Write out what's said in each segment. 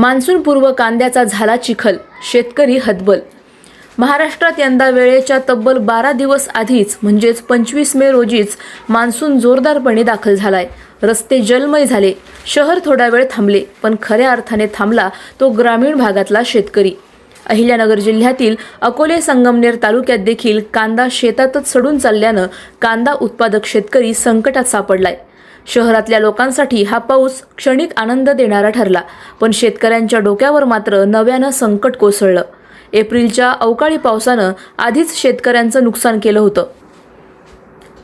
मान्सूनपूर्व कांद्याचा झाला चिखल शेतकरी हतबल. महाराष्ट्रात यंदा वेळेच्या तब्बल बारा दिवस आधीच म्हणजेच पंचवीस मे रोजीच मान्सून जोरदारपणे दाखल झालाय. रस्ते जलमय झाले शहर थोडा वेळ थांबले पण खऱ्या अर्थाने थांबला तो ग्रामीण भागातला शेतकरी. अहिल्यानगर जिल्ह्यातील अकोले संगमनेर तालुक्यात देखील कांदा शेतातच सडून चालल्यानं कांदा उत्पादक शेतकरी संकटात सापडलाय. शहरातल्या लोकांसाठी हा पाऊस क्षणिक आनंद देणारा ठरला पण शेतकऱ्यांच्या डोक्यावर मात्र नव्यानं संकट कोसळलं. एप्रिलच्या अवकाळी पावसानं आधीच शेतकऱ्यांचं नुकसान केलं होतं.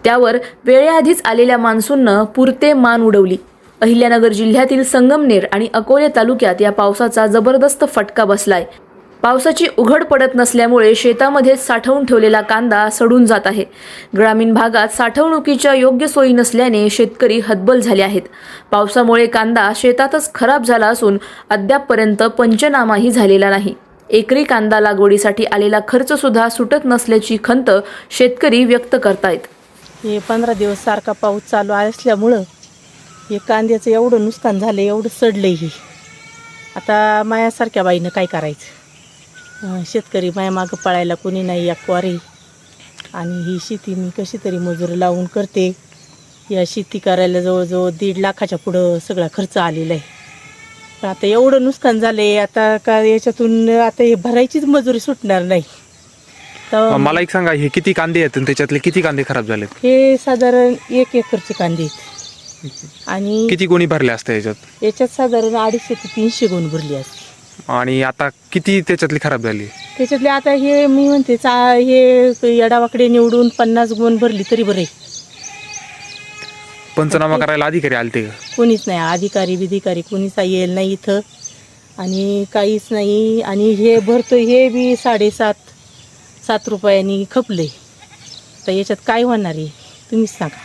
त्यावर वेळेआधीच आलेल्या मान्सूननं पुरते मान उडवली. अहिल्यानगर जिल्ह्यातील संगमनेर आणि अकोले तालुक्यात या पावसाचा जबरदस्त फटका बसलाय. पावसाची उघड पडत नसल्यामुळे शेतामध्ये साठवून ठेवलेला कांदा सडून जात आहे. ग्रामीण भागात साठवणुकीच्या योग्य सोयी नसल्याने शेतकरी हतबल झाले आहेत. पावसामुळे कांदा शेतातच खराब झाला असून अद्यापपर्यंत पंचनामाही झालेला नाही. एकरी कांदा लागवडीसाठी आलेला खर्च सुद्धा सुटत नसल्याची खंत शेतकरी व्यक्त करतायत. हे पंधरा दिवस सारखा पाऊस चालू असल्यामुळं हे कांद्याचं एवढं नुकसान झालं एवढं सडलं हे. आता मायासारख्या बाईनं काय करायचं? शेतकरी माया मागं पळायला कोणी नाही या क्वारे. आणि ही शेती मी कशी तरी मजूर लावून करते. या शेती करायला जवळजवळ दीड लाखाच्या पुढं सगळा खर्च आलेला आहे. पण आता एवढं नुकसान झालं आहे आता का याच्यातून आता हे भरायचीच मजुरी सुटणार नाही. तर मला एक सांगा हे किती कांदे आहेत आणि त्याच्यातले किती कांदे खराब झालेत? हे साधारण एक एकरचे कांदे आहेत. आणि किती गोणी भरले असते याच्यात? याच्यात साधारण अडीचशे ते तीनशे गुण भरली असते. आणि आता किती त्याच्यातली खराब झाली? त्याच्यातले आता हे मी म्हणते चा हे यडावाकडे निवडून पन्नास गुण भरली तरी बरे पंचनामा करायला अधिकारी आलते का? कोणीच नाही अधिकारी बिधिकारी कोणीच येईल नाही इथं. आणि काहीच नाही. आणि हे भरतो हे बी साडेसात सात रुपयांनी खपले तर याच्यात काय होणार आहे तुम्हीच सांगा.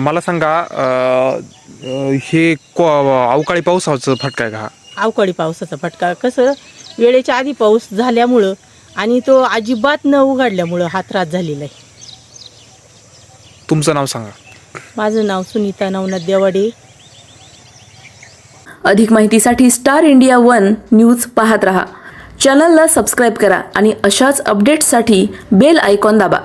मला सांगा अं, अं, हे को- अवकाळी पावसाचं फटका आहे का हा? अवकाळी पावसाचा फटका. कसं वेळेच्या आधी पाऊस झाल्यामुळं आणि तो अजिबात न उघडल्यामुळं हा त्रास झालेला आहे. तुमचं नाव सांगा. माझं नाव सुनीता नवनाथ देवाडे. अधिक माहितीसाठी स्टार इंडिया वन न्यूज पाहत रहा. चॅनलला सबस्क्राईब करा आणि अशाच अपडेट्ससाठी बेल आयकॉन दाबा.